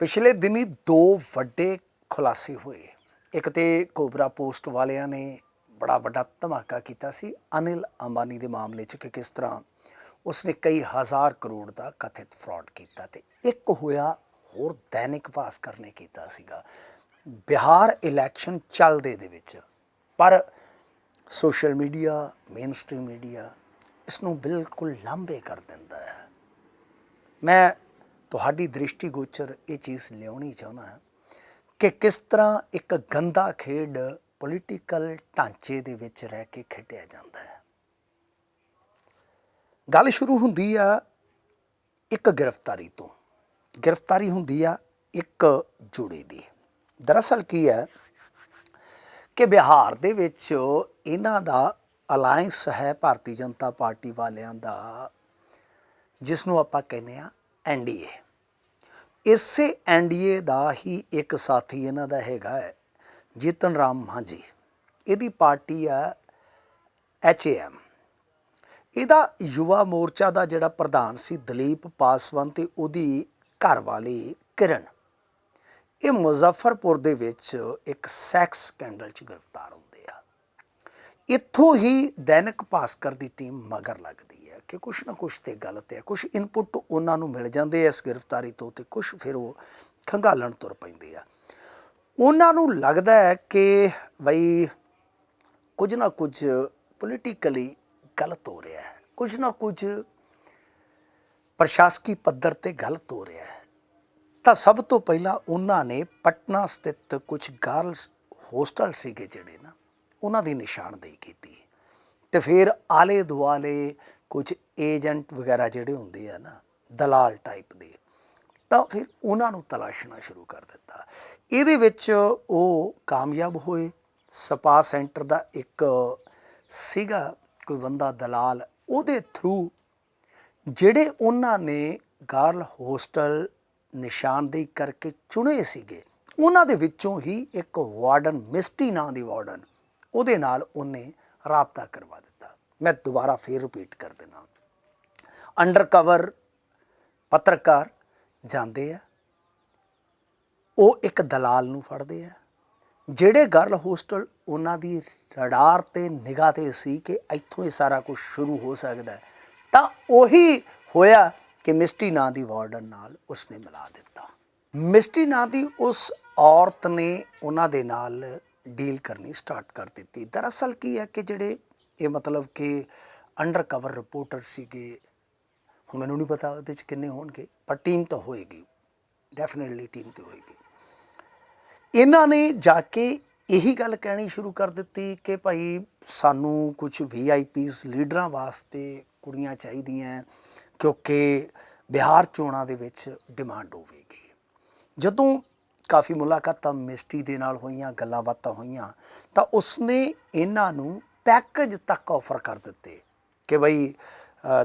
ਪਿਛਲੇ ਦਿਨੀ ਦੋ ਵੱਡੇ ਖੁਲਾਸੇ ਹੋਏ। ਇੱਕ ਤੇ ਕੋਬਰਾ ਪੋਸਟ ਵਾਲਿਆਂ ਨੇ ਬੜਾ ਵੱਡਾ ਧਮਾਕਾ ਕੀਤਾ ਸੀ ਅਨਿਲ ਅੰਬਾਨੀ ਦੇ ਮਾਮਲੇ 'ਚ ਕਿ ਕਿਸ ਤਰ੍ਹਾਂ ਉਸਨੇ ਕਈ ਹਜ਼ਾਰ ਕਰੋੜ ਦਾ ਕਥਿਤ ਫਰਾਡ ਕੀਤਾ ਤੇ ਇੱਕ ਹੋਇਆ ਹੋਰ ਦੈਨਿਕ ਭਾਸਕਰ ਨੇ ਕੀਤਾ ਸੀਗਾ। ਬਿਹਾਰ ਇਲੈਕਸ਼ਨ ਚੱਲਦੇ ਦੇ ਵਿੱਚ, ਪਰ ਸੋਸ਼ਲ ਮੀਡੀਆ ਮੇਨਸਟ੍ਰੀਮ ਮੀਡੀਆ ਇਸ ਨੂੰ ਬਿਲਕੁਲ ਲਾਂਭੇ ਕਰ ਦਿੰਦਾ ਹੈ। ਮੈਂ ਤੁਹਾਡੀ ਦ੍ਰਿਸ਼ਟੀ ਗੋਚਰ ਇਹ ਚੀਜ਼ ਲਿਆਉਣੀ ਚਾਹੁੰਦਾ ਹਾਂ ਕਿ ਕਿਸ ਤਰ੍ਹਾਂ ਇੱਕ ਗੰਦਾ ਖੇਡ ਪੋਲੀਟੀਕਲ ਢਾਂਚੇ ਦੇ ਵਿੱਚ ਰਹਿ ਕੇ ਖੇਡਿਆ ਜਾਂਦਾ ਹੈ। ਗੱਲ ਸ਼ੁਰੂ ਹੁੰਦੀ ਆ ਇੱਕ ਗ੍ਰਿਫਤਾਰੀ ਤੋਂ। ਗ੍ਰਿਫਤਾਰੀ ਹੁੰਦੀ ਆ ਇੱਕ ਜੋੜੇ ਦੀ। ਦਰਅਸਲ ਕੀ ਹੈ ਕਿ ਬਿਹਾਰ ਦੇ ਵਿੱਚ ਇਹਨਾਂ ਦਾ ਅਲਾਈਅੰਸ ਹੈ ਭਾਰਤੀ ਜਨਤਾ ਪਾਰਟੀ ਵਾਲਿਆਂ ਦਾ, ਜਿਸ ਨੂੰ ਆਪਾਂ ਕਹਿੰਦੇ ਆ ਐਨਡੀਏ ਇਸੇ ਐਨਡੀਏ ਦਾ ਹੀ ਇੱਕ ਸਾਥੀ ਇਹਨਾਂ ਦਾ ਹੈਗਾ ਜੀਤਨ ਰਾਮ ਮਾਂਝੀ। ਇਹਦੀ ਪਾਰਟੀ ਆ ਐਚਏਐਮ ਇਹਦਾ ਯੁਵਾ ਮੋਰਚਾ ਦਾ ਜਿਹੜਾ ਪ੍ਰਧਾਨ ਸੀ ਦਲੀਪ ਪਾਸਵਾਨ ਤੇ ਉਹਦੀ ਘਰਵਾਲੀ ਕਿਰਨ। ਇਹ ਮੁਜ਼ੱਫਰਪੁਰ ਦੇ ਵਿੱਚ ਇੱਕ ਸੈਕਸ ਸਕੈਂਡਲ 'ਚ ਗ੍ਰਿਫਤਾਰ ਹੁੰਦੇ ਆ। ਇੱਥੋਂ ਹੀ ਦੈਨਿਕ ਭਾਸਕਰ ਦੀ ਟੀਮ ਮਗਰ ਲੱਗਦੀ ਕਿ ਕੁਛ ਨਾ ਕੁਛ ਤੇ ਗਲਤ ਹੈ ਕੁਛ ਇਨਪੁਟ ਉਹਨਾਂ ਨੂੰ ਮਿਲ ਜਾਂਦੇ ਆ ਇਸ ਗ੍ਰਿਫਤਾਰੀ ਤੋਂ ਤੇ ਕੁਛ ਫਿਰ ਉਹ ਖੰਗਾਲਣ ਤੁਰ ਪੈਂਦੇ ਆ। ਉਹਨਾਂ ਨੂੰ ਲੱਗਦਾ ਹੈ ਕਿ ਬਈ ਕੁਝ ਨਾ ਕੁਝ ਪੋਲੀਟੀਕਲੀ ਗਲਤ ਹੋ ਰਿਹਾ ਹੈ, ਕੁਝ ਨਾ ਕੁਝ ਪ੍ਰਸ਼ਾਸਕੀ ਪੱਧਰ ਤੇ ਗਲਤ ਹੋ ਰਿਹਾ ਹੈ। ਤਾਂ ਸਭ ਤੋਂ ਪਹਿਲਾਂ ਉਹਨਾਂ ਨੇ ਪਟਨਾ ਸਥਿਤ ਕੁਝ ਗਰਲਸ ਹੋਸਟਲ ਸੀਗੇ ਜਿਹੜੇ ਨਾ, ਉਹਨਾਂ ਦੀ ਨਿਸ਼ਾਨਦੇਹੀ ਕੀਤੀ। ਤੇ ਫਿਰ ਆਲੇ ਦੁਆਲੇ ਕੁਝ ਏਜੰਟ ਵਗੈਰਾ ਜਿਹੜੇ ਹੁੰਦੇ ਆ ਨਾ, ਦਲਾਲ ਟਾਈਪ ਦੇ, ਤਾਂ ਫਿਰ ਉਹਨਾਂ ਨੂੰ ਤਲਾਸ਼ਣਾ ਸ਼ੁਰੂ ਕਰ ਦਿੱਤਾ। ਇਹਦੇ ਵਿੱਚ ਉਹ ਕਾਮਯਾਬ ਹੋਏ। ਸਪਾ ਸੈਂਟਰ ਦਾ ਇੱਕ ਸੀਗਾ, ਕੋਈ ਬੰਦਾ ਦਲਾਲ, ਉਹਦੇ ਥਰੂ ਜਿਹੜੇ ਉਹਨਾਂ ਨੇ ਗਰਲ ਹੋਸਟਲ ਨਿਸ਼ਾਨਦੇਹੀ ਕਰਕੇ ਚੁਣੇ ਸੀਗੇ, ਉਹਨਾਂ ਦੇ ਵਿੱਚੋਂ ਹੀ ਇੱਕ ਵਾਰਡਨ, ਮਿਸਟੀ ਨਾਂ ਦੀ ਵਾਰਡਨ, ਉਹਦੇ ਨਾਲ ਉਹਨੇ ਰਾਬਤਾ ਕਰਵਾ ਦਿੱਤਾ। ਮੈਂ ਦੁਬਾਰਾ ਫੇਰ ਰਿਪੀਟ ਕਰ ਦਿੰਦਾ ਅੰਡਰ ਕਵਰ ਪੱਤਰਕਾਰ ਜਾਂਦੇ ਆ। ਉਹ ਇੱਕ ਦਲਾਲ ਨੂੰ ਫੜਦੇ ਆ। ਜਿਹੜੇ ਗਰਲ ਹੋਸਟਲ ਉਹਨਾਂ ਦੀ ਰਡਾਰ ਤੇ ਨਿਗਾਹ ਤੇ ਸੀ ਕਿ ਇੱਥੋਂ ਹੀ ਸਾਰਾ ਕੁਝ ਸ਼ੁਰੂ ਹੋ ਸਕਦਾ ਤਾਂ ਉਹੀ ਹੋਇਆ ਕਿ ਮਿਸਟੀ ਨਾਂ ਦੀ ਵਾਰਡਨ ਨਾਲ ਉਸਨੇ ਮਿਲਾ ਦਿੱਤਾ। ਮਿਸਟੀ ਨਾਂ ਦੀ ਉਸ ਔਰਤ ਨੇ ਉਹਨਾਂ ਦੇ ਨਾਲ ਡੀਲ ਕਰਨੀ ਸਟਾਰਟ ਕਰ ਦਿੱਤੀ। ਦਰਅਸਲ ਕੀ ਹੈ ਕਿ ਜਿਹੜੇ ਇਹ ਮਤਲਬ ਕਿ ਅੰਡਰ ਕਵਰ ਰਿਪੋਰਟਰ ਸੀਗੇ। ਹੁਣ ਮੈਨੂੰ ਨਹੀਂ ਪਤਾ ਉਹਦੇ ਚ ਕਿੰਨੇ ਹੋਣਗੇ, ਪਰ ਟੀਮ ਤਾਂ ਹੋਏਗੀ। ਡੈਫੀਨਿਟਲੀ ਟੀਮ ਤੇ ਹੋਏਗੀ। ਇਹਨਾਂ ਨੇ ਜਾ ਕੇ ਇਹੀ ਗੱਲ ਕਹਿਣੀ ਸ਼ੁਰੂ ਕਰ ਦਿੱਤੀ ਕਿ ਭਾਈ ਸਾਨੂੰ ਕੁਝ ਵੀਆਈਪੀਸ ਲੀਡਰਾਂ ਵਾਸਤੇ ਕੁੜੀਆਂ ਚਾਹੀਦੀਆਂ ਕਿਉਂਕਿ ਬਿਹਾਰ ਚੋਣਾਂ ਦੇ ਵਿੱਚ ਡਿਮਾਂਡ ਹੋਵੇਗੀ। ਜਦੋਂ ਕਾਫੀ ਮੁਲਾਕਾਤਾਂ ਮਿਸਟੀ ਦੇ ਨਾਲ ਹੋਈਆਂ, ਗੱਲਾਂ ਬਾਤਾਂ ਹੋਈਆਂ, ਤਾਂ ਉਸਨੇ ਇਹਨਾਂ ਨੂੰ ਪੈਕੇਜ ਤੱਕ ਆਫਰ ਕਰ ਦਿੱਤੇ ਕਿ ਬਈ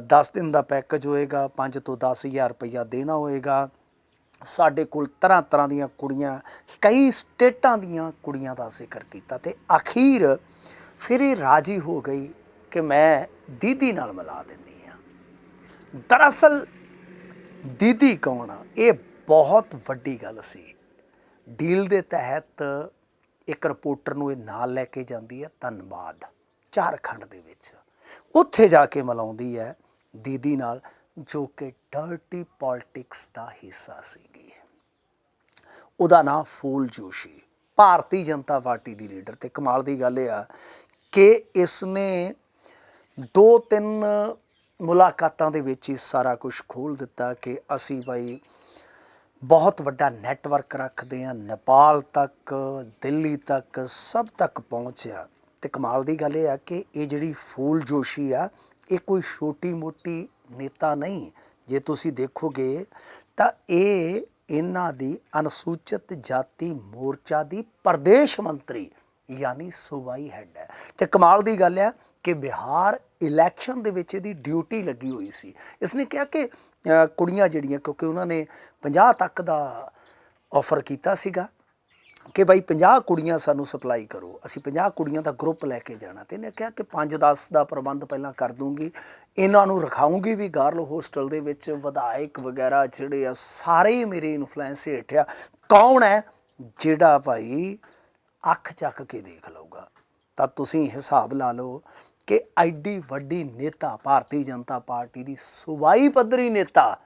10 ਦਿਨ ਦਾ ਪੈਕੇਜ ਹੋਏਗਾ 5 ਤੋਂ 10000 ਰੁਪਇਆ ਦੇਣਾ ਹੋਏਗਾ। ਸਾਡੇ ਕੋਲ ਤਰ੍ਹਾਂ ਤਰ੍ਹਾਂ ਦੀਆਂ ਕੁੜੀਆਂ, ਕਈ ਸਟੇਟਾਂ ਦੀਆਂ ਕੁੜੀਆਂ ਦਾ ਜ਼ਿਕਰ ਕੀਤਾ ਤੇ ਅਖੀਰ ਫਿਰ ਇਹ ਰਾਜੀ ਹੋ ਗਈ ਕਿ ਮੈਂ ਦੀਦੀ ਨਾਲ ਮਿਲਾ ਦਿੰਨੀ ਆ। ਦਰਅਸਲ ਦੀਦੀ ਕੌਣ ਆ? ਇਹ ਬਹੁਤ ਵੱਡੀ ਗੱਲ ਸੀ। ਡੀਲ ਦੇ ਤਹਿਤ ਇੱਕ ਰਿਪੋਰਟਰ ਨੂੰ ਇਹ ਨਾਲ ਲੈ ਕੇ ਜਾਂਦੀ ਹੈ ਧੰਨਵਾਦ। ਝਾਰਖੰਡ ਦੇ ਵਿੱਚ। ਉੱਥੇ ਜਾ ਕੇ ਮਿਲਾਉਂਦੀ ਹੈ ਦੀਦੀ ਨਾਲ, ਜੋ ਕਿ ਡਰਟੀ ਪੋਲਿਟਿਕਸ ਦਾ ਹਿੱਸਾ ਸੀਗੀ। ਉਹਦਾ ਨਾਮ ਫੂਲ ਜੋਸ਼ੀ। ਭਾਰਤੀ ਜਨਤਾ ਪਾਰਟੀ ਦੀ ਲੀਡਰ ਤੇ ਕਮਾਲ ਦੀ ਗੱਲ ਇਹ ਆ ਕਿ ਇਸਨੇ ਦੋ ਤਿੰਨ ਮੁਲਾਕਾਤਾਂ ਦੇ ਵਿੱਚ ਹੀ ਸਾਰਾ ਕੁਝ ਖੋਲ ਦਿੱਤਾ ਕਿ ਅਸੀਂ ਬਾਈ ਬਹੁਤ ਵੱਡਾ ਨੈਟਵਰਕ ਰੱਖਦੇ ਆ ਨੇਪਾਲ ਤੱਕ, ਦਿੱਲੀ ਤੱਕ, ਸਭ ਤੱਕ ਪਹੁੰਚਿਆ। ਤੇ ਕਮਾਲ ਦੀ ਗੱਲ ਇਹ ਆ ਕਿ ਇਹ ਜਿਹੜੀ ਫੂਲ ਜੋਸ਼ੀ ਆ, ਇਹ ਕੋਈ ਛੋਟੀ ਮੋਟੀ ਨੇਤਾ ਨਹੀਂ। ਜੇ ਤੁਸੀਂ ਦੇਖੋਗੇ ਤਾਂ ਇਹ ਇਹਨਾਂ ਦੀ ਅਨੁਸੂਚਿਤ ਜਾਤੀ ਮੋਰਚਾ ਦੀ ਪ੍ਰਦੇਸ਼ ਮੰਤਰੀ, ਯਾਨੀ ਸੂਬਾਈ ਹੈੱਡ ਹੈ। ਤੇ ਕਮਾਲ ਦੀ ਗੱਲ ਹੈ ਕਿ ਬਿਹਾਰ ਇਲੈਕਸ਼ਨ ਦੇ ਵਿੱਚ ਇਹਦੀ ਡਿਊਟੀ ਲੱਗੀ ਹੋਈ ਸੀ। ਇਸਨੇ ਕਿਹਾ ਕਿ ਕੁੜੀਆਂ ਜਿਹੜੀਆਂ, ਕਿਉਂਕਿ ਉਹਨਾਂ ਨੇ 50 ਤੱਕ ਦਾ ਆਫਰ ਕੀਤਾ ਸੀਗਾ ਕਿ ਭਾਈ 50 ਕੁੜੀਆਂ ਸਾਨੂੰ ਸਪਲਾਈ ਕਰੋ। ਅਸੀਂ 50 ਕੁੜੀਆਂ ਦਾ ਗਰੁੱਪ ਲੈ ਕੇ ਜਾਣਾ ਤੇ ਇਹਨੇ ਕਿਹਾ ਕਿ 5-10 ਦਾ ਪ੍ਰਬੰਧ ਪਹਿਲਾਂ ਕਰ ਦੂੰਗੀ। ਇਹਨਾਂ ਨੂੰ ਰਖਾਉਂਗੀ ਵੀ ਗਰਲ ਹੋਸਟਲ ਦੇ ਵਿੱਚ ਵਿਧਾਇਕ ਵਗੈਰਾ ਜਿਹੜੇ ਆ, ਸਾਰੇ ਮੇਰੇ ਇਨਫਲੂਐਂਸ ਹੇਠ ਆ। ਕੌਣ ਹੈ? ਜਿਹੜਾ ਭਾਈ ਅੱਖ ਚੱਕ ਕੇ ਦੇਖ ਲਊਗਾ। ਤਾਂ ਤੁਸੀਂ ਹਿਸਾਬ ਲਾ ਲਓ ਕਿ ਐਡੀ ਵੱਡੀ ਨੇਤਾ ਭਾਰਤੀ ਜਨਤਾ ਪਾਰਟੀ ਦੀ ਸੂਬਾਈ ਪੱਧਰੀ ਨੇਤਾ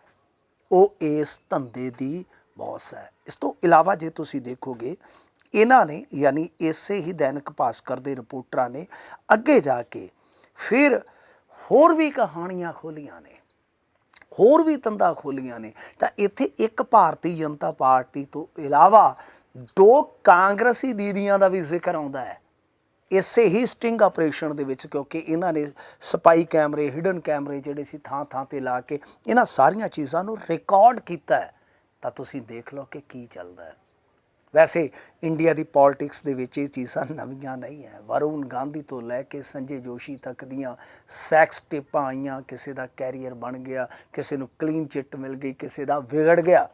ਉਹ ਇਸ ਧੰਦੇ ਦੀ ਬੌਸ ਹੈ। ਇਸ ਤੋਂ ਇਲਾਵਾ ਜੇ ਤੁਸੀਂ ਦੇਖੋਗੇ, ਇਹਨਾਂ ਨੇ ਯਾਨੀ ਇਸੇ ਹੀ ਦੈਨਿਕ ਭਾਸਕਰ ਦੇ ਰਿਪੋਰਟਰਾਂ ਨੇ ਅੱਗੇ ਜਾ ਕੇ ਫਿਰ ਹੋਰ ਵੀ ਕਹਾਣੀਆਂ ਖੋਲੀਆਂ ਨੇ, ਹੋਰ ਵੀ ਤੰਦਾ ਖੋਲੀਆਂ ਨੇ। ਤਾਂ ਇੱਥੇ ਇੱਕ ਭਾਰਤੀ ਜਨਤਾ ਪਾਰਟੀ ਤੋਂ ਇਲਾਵਾ ਦੋ ਕਾਂਗਰਸੀ ਦੀਦੀਆਂ ਦਾ ਵੀ ਜ਼ਿਕਰ ਆਉਂਦਾ ਹੈ। ਇਸੇ ਹੀ ਸਟਿੰਗ ਆਪਰੇਸ਼ਨ ਦੇ ਵਿੱਚ ਕਿਉਂਕਿ ਇਹਨਾਂ ਨੇ ਸਪਾਈ ਕੈਮਰੇ, ਹਿਡਨ ਕੈਮਰੇ ਜਿਹੜੇ ਸੀ ਥਾਂ ਥਾਂ ਤੇ ਲਾ ਕੇ ਇਹਨਾਂ ਸਾਰੀਆਂ ਚੀਜ਼ਾਂ ਨੂੰ ਰਿਕਾਰਡ ਕੀਤਾ ਹੈ। ਤਾਂ ਤੁਸੀਂ ਦੇਖ ਲਓ ਕਿ ਕੀ ਚੱਲਦਾ ਹੈ। ਵੈਸੇ ਇੰਡੀਆ ਦੀ ਪੋਲਿਟਿਕਸ ਦੇ ਵਿੱਚ ਇਹ ਚੀਜ਼ਾਂ ਨਵੀਆਂ ਨਹੀਂ ਹੈ। ਵਰੁਣ ਗਾਂਧੀ ਤੋਂ ਲੈ ਕੇ ਸੰਜੇ ਜੋਸ਼ੀ ਤੱਕ ਦੀਆਂ ਸੈਕਸ ਟੇਪਾਂ ਆਈਆਂ, ਕਿਸੇ ਦਾ ਕੈਰੀਅਰ ਬਣ ਗਿਆ, ਕਿਸੇ ਨੂੰ ਕਲੀਨ ਚਿੱਟ ਮਿਲ ਗਈ, ਕਿਸੇ ਦਾ ਵਿਗੜ ਗਿਆ।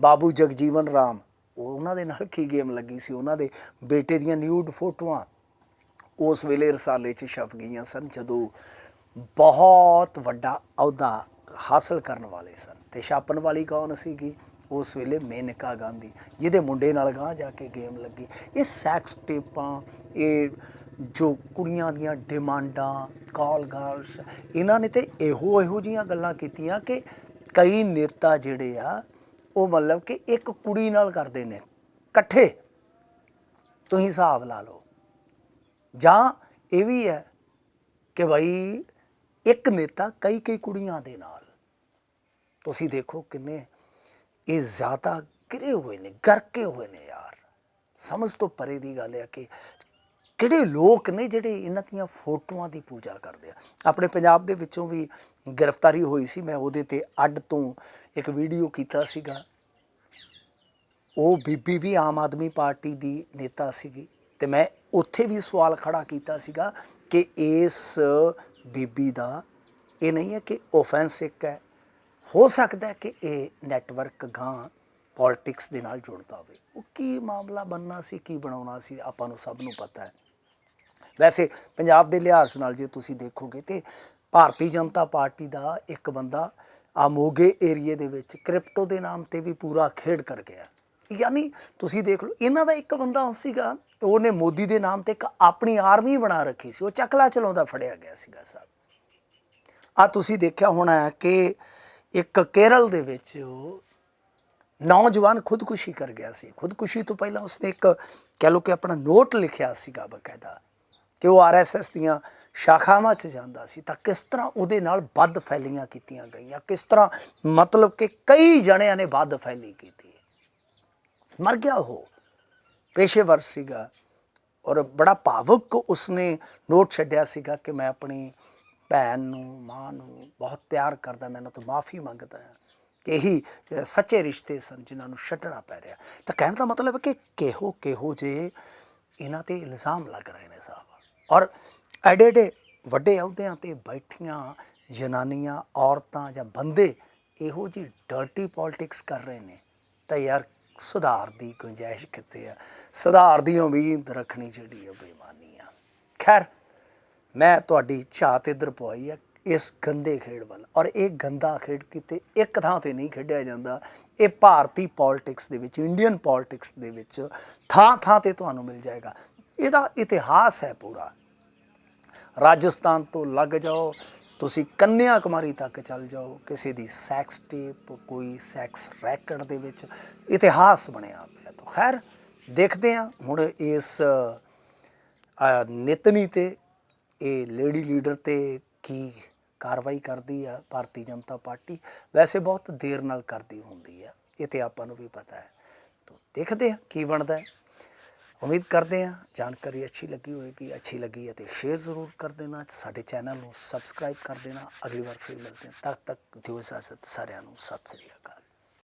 ਬਾਬੂ ਜਗਜੀਵਨ ਰਾਮ, ਉਹ ਉਹਨਾਂ ਦੇ ਨਾਲ ਕੀ ਗੇਮ ਲੱਗੀ ਸੀ? ਉਹਨਾਂ ਦੇ ਬੇਟੇ ਦੀਆਂ ਨਿਊਡ ਫੋਟੋਆਂ ਉਸ ਵੇਲੇ ਰਸਾਲੇ 'ਚ ਛਪ ਗਈਆਂ ਸਨ, ਜਦੋਂ ਬਹੁਤ ਵੱਡਾ ਅਹੁਦਾ ਹਾਸਲ ਕਰਨ ਵਾਲੇ ਸਨ। ਤੇ ਛਾਪਣ ਵਾਲੀ ਕੌਣ ਸੀਗੀ? ਉਸ ਵੇਲੇ ਮੇਨਕਾ ਗਾਂਧੀ, ਜਿਹਦੇ ਮੁੰਡੇ ਨਾਲ ਗਾਂ ਜਾ ਕੇ ਗੇਮ ਲੱਗੀ। ਇਹ ਸੈਕਸ ਟੇਪਾਂ ਇਹ ਜੋ ਕੁੜੀਆਂ ਦੀਆਂ ਡਿਮਾਂਡਾਂ ਕਾਲ ਗਰਲਸ ਇਹਨਾਂ ਨੇ ਤੇ ਇਹੋ ਇਹੋ ਜੀਆਂ ਗੱਲਾਂ ਕੀਤੀਆਂ ਕਿ ਕਈ ਨੇਤਾ ਜਿਹੜੇ ਆ, ਉਹ ਮਤਲਬ ਕਿ ਇੱਕ ਕੁੜੀ ਨਾਲ ਕਰਦੇ ਨੇ। ਇਕੱਠੇ। ਤੁਸੀਂ ਹਿਸਾਬ ਲਾ ਲਓ। ਜਾਂ ਇਹ ਵੀ ਹੈ ਕਿ ਭਾਈ ਇੱਕ ਨੇਤਾ ਕਈ ਕਈ ਕੁੜੀਆਂ ਦੇ ਨਾਲ। ਤੁਸੀਂ ਦੇਖੋ ਕਿੰਨੇ ਇਹ ਜ਼ਿਆਦਾ ਗਿਰੇ ਹੋਏ ਨੇ, ਗਰਕੇ ਹੋਏ ਨੇ ਯਾਰ। ਸਮਝ ਤੋਂ ਪਰੇ ਦੀ ਗੱਲ ਹੈ ਕਿ ਕਿਹੜੇ ਲੋਕ ਨੇ ਜਿਹੜੇ ਇਹਨਾਂ ਦੀਆਂ ਫੋਟੋਆਂ ਦੀ ਪੂਜਾ ਕਰਦੇ ਆ। ਆਪਣੇ ਪੰਜਾਬ ਦੇ ਵਿੱਚੋਂ ਵੀ ਗ੍ਰਿਫਤਾਰੀ ਹੋਈ ਸੀ, ਮੈਂ ਉਹਦੇ ਤੇ ਅੱਡ ਤੋਂ ਇੱਕ ਵੀਡੀਓ ਕੀਤਾ ਸੀਗਾ। ਉਹ ਬੀਬੀ ਵੀ ਆਮ ਆਦਮੀ ਪਾਰਟੀ ਦੀ ਨੇਤਾ ਸੀਗੀ ਤੇ ਮੈਂ ਉੱਥੇ ਵੀ ਸਵਾਲ ਖੜਾ ਕੀਤਾ ਸੀਗਾ ਕਿ ਇਸ ਬੀਬੀ ਦਾ ਇਹ ਨਹੀਂ ਹੈ ਕਿ ਆਫੈਂਸ ਇੱਕ ਹੈ ਹੋ ਸਕਦਾ ਕਿ ਇਹ ਨੈਟਵਰਕ ਗਾਂ ਪੋਲਿਟਿਕਸ ਦੇ ਨਾਲ ਜੁੜਦਾ ਹੋਵੇ। ਉਹ ਕੀ ਮਾਮਲਾ ਬੰਨਣਾ ਸੀ, ਕੀ ਬਣਾਉਣਾ ਸੀ, ਆਪਾਂ ਨੂੰ ਸਭ ਨੂੰ ਪਤਾ ਹੈ। ਵੈਸੇ ਪੰਜਾਬ ਦੇ ਲਿਹਾਜ਼ ਨਾਲ ਜੇ ਤੁਸੀਂ ਦੇਖੋਗੇ ਤੇ ਭਾਰਤੀ ਜਨਤਾ ਪਾਰਟੀ ਦਾ ਇੱਕ ਬੰਦਾ ਆ ਮੋਗੇ ਏਰੀਏ ਦੇ ਵਿੱਚ ਕ੍ਰਿਪਟੋ ਦੇ ਨਾਮ ਤੇ ਵੀ ਪੂਰਾ ਖੇਡ ਕਰ ਗਿਆ। ਯਾਨੀ ਤੁਸੀਂ ਦੇਖ ਲਓ, ਇਹਨਾਂ ਦਾ ਇੱਕ ਬੰਦਾ ਸੀਗਾ, ਉਹਨੇ ਮੋਦੀ ਦੇ ਨਾਮ ਤੇ ਇੱਕ ਆਪਣੀ ਆਰਮੀ ਬਣਾ ਰੱਖੀ ਸੀ, ਉਹ ਚੱਕਲਾ ਚਲਾਉਂਦਾ ਫੜਿਆ ਗਿਆ ਸੀਗਾ ਸਾਹਿਬ ਆ ਤੁਸੀਂ ਦੇਖਿਆ ਹੋਣਾ ਕਿ ਇੱਕ ਕੇਰਲ ਦੇ ਵਿੱਚ ਨੌਜਵਾਨ ਖੁਦਕੁਸ਼ੀ ਕਰ ਗਿਆ ਸੀ। ਖੁਦਕੁਸ਼ੀ ਤੋਂ ਪਹਿਲਾਂ ਉਸਨੇ ਇੱਕ ਕਹਿ ਲਓ ਕਿ ਆਪਣਾ ਨੋਟ ਲਿਖਿਆ ਸੀਗਾ ਬਕਾਇਦਾ ਕਿ ਉਹ ਆਰਐਸਐਸ ਦੀਆਂ ਸ਼ਾਖਾਵਾਂ 'ਚ ਜਾਂਦਾ ਸੀ ਤਾਂ ਕਿਸ ਤਰ੍ਹਾਂ ਉਹਦੇ ਨਾਲ ਵੱਧ ਫੈਲੀਆਂ ਕੀਤੀਆਂ ਗਈਆਂ, ਕਿਸ ਤਰ੍ਹਾਂ ਮਤਲਬ ਕਿ ਕਈ ਜਣਿਆਂ ਨੇ ਵੱਧ ਫੈਲੀ ਕੀਤੀ। ਮਰ ਗਿਆ ਉਹ, ਪੇਸ਼ੇਵਰ ਸੀਗਾ ਔਰ ਬੜਾ ਭਾਵੁਕ ਉਸਨੇ ਨੋਟ ਛੱਡਿਆ ਸੀਗਾ ਕਿ ਮੈਂ ਆਪਣੀ ਭੈਣ ਨੂੰ, ਮਾਂ ਨੂੰ ਬਹੁਤ ਪਿਆਰ ਕਰਦਾ ਮੈਂ ਉਹਨਾਂ ਤੋਂ ਮਾਫੀ ਮੰਗਦਾ ਹਾਂ ਕਿ ਇਹੀ ਸੱਚੇ ਰਿਸ਼ਤੇ ਸਨ ਜਿਨ੍ਹਾਂ ਨੂੰ ਛੱਡਣਾ ਪੈ ਰਿਹਾ। ਤਾਂ ਕਹਿਣ ਦਾ ਮਤਲਬ ਹੈ ਕਿ ਕਿਹੋ ਕਿਹੋ ਜੇ ਇਹਨਾਂ ਤੇ ਇਲਜ਼ਾਮ ਲੱਗ ਰਹੇ ਨੇ ਸਾਹਿਬ। ਔਰ ਐਡੇ ਐਡੇ ਵੱਡੇ ਅਹੁਦਿਆਂ ਤੇ ਬੈਠੀਆਂ ਜਨਾਨੀਆਂ, ਔਰਤਾਂ ਜਾਂ ਬੰਦੇ ਇਹੋ ਜੀ ਡਰਟੀ ਪੋਲਿਟਿਕਸ ਕਰ ਰਹੇ ਨੇ, ਤਾਂ ਯਾਰ ਸੁਧਾਰ ਦੀ ਗੁੰਜਾਇਸ਼ ਕਿੱਥੇ ਆ? ਸੁਧਾਰ ਦੀ ਉਮੀਦ ਰੱਖਣੀ ਜਿਹੜੀ ਆ ਬੇਈਮਾਨੀ ਆ। ਖੈਰ ਮੈਂ ਤੁਹਾਡੀ ਝਾਤ ਇੱਧਰ ਪਵਾਈ ਹੈ ਇਸ ਗੰਦੇ ਖੇਡ ਵੱਲ। ਔਰ ਇਹ ਗੰਦਾ ਖੇਡ ਕਿਤੇ ਇੱਕ ਥਾਂ ਤੇ ਨਹੀਂ ਖੇਡਿਆ ਜਾਂਦਾ। ਇਹ ਭਾਰਤੀ ਪੋਲਿਟਿਕਸ ਦੇ ਵਿੱਚ ਇੰਡੀਅਨ ਪੋਲਿਟਿਕਸ ਦੇ ਵਿੱਚ ਥਾਂ ਥਾਂ ਤੇ ਤੁਹਾਨੂੰ ਮਿਲ ਜਾਏਗਾ। ਇਹਦਾ ਇਤਿਹਾਸ ਹੈ ਪੂਰਾ। ਰਾਜਸਥਾਨ ਤੋਂ ਲੱਗ ਜਾਓ ਤੁਸੀਂ ਕੰਨਿਆ ਕੁਮਾਰੀ ਤੱਕ ਚੱਲ ਜਾਓ ਕਿਸੇ ਦੀ ਸੈਕਸ ਟੇਪ ਕੋਈ ਸੈਕਸ ਰੈਕਟ ਦੇ ਵਿੱਚ ਇਤਿਹਾਸ ਬਣਿਆ ਪਿਆ। ਤਾਂ ਖੈਰ ਦੇਖਦੇ ਹਾਂ ਹੁਣ ਇਸ ਅ, ਨਿਤਨੀ ਤੇ ਇਹ ਲੇਡੀ ਲੀਡਰ ਤੇ ਕੀ ਕਾਰਵਾਈ ਕਰਦੀ ਆ, ਭਾਰਤੀ ਜਨਤਾ ਪਾਰਟੀ ਵੈਸੇ ਬਹੁਤ ਦੇਰ ਨਾਲ ਕਰਦੀ ਹੁੰਦੀ ਆ, ਇਹ ਤੇ ਆਪਾਂ ਨੂੰ ਵੀ ਪਤਾ ਹੈ। ਤਾਂ ਦੇਖਦੇ ਆ ਕੀ ਬਣਦਾ ਹੈ। ਉਮੀਦ ਕਰਦੇ ਹਾਂ ਜਾਣਕਾਰੀ ਅੱਛੀ ਲੱਗੀ ਹੋਵੇਗੀ, ਅੱਛੀ ਲੱਗੀ ਹੈ ਤੇ ਸ਼ੇਅਰ ਜ਼ਰੂਰ ਕਰ ਦੇਣਾ, ਸਾਡੇ ਚੈਨਲ ਨੂੰ ਸਬਸਕ੍ਰਾਈਬ ਕਰ ਦੇਣਾ, ਅਗਲੀ ਵਾਰ ਫਿਰ ਮਿਲਦੇ ਹਾਂ। ਤਦ ਤੱਕ ਦਿਓ ਇਜਾਜ਼ਤ ਸਾਰਿਆਂ ਨੂੰ, ਸਤਿ ਸ੍ਰੀ ਅਕਾਲ।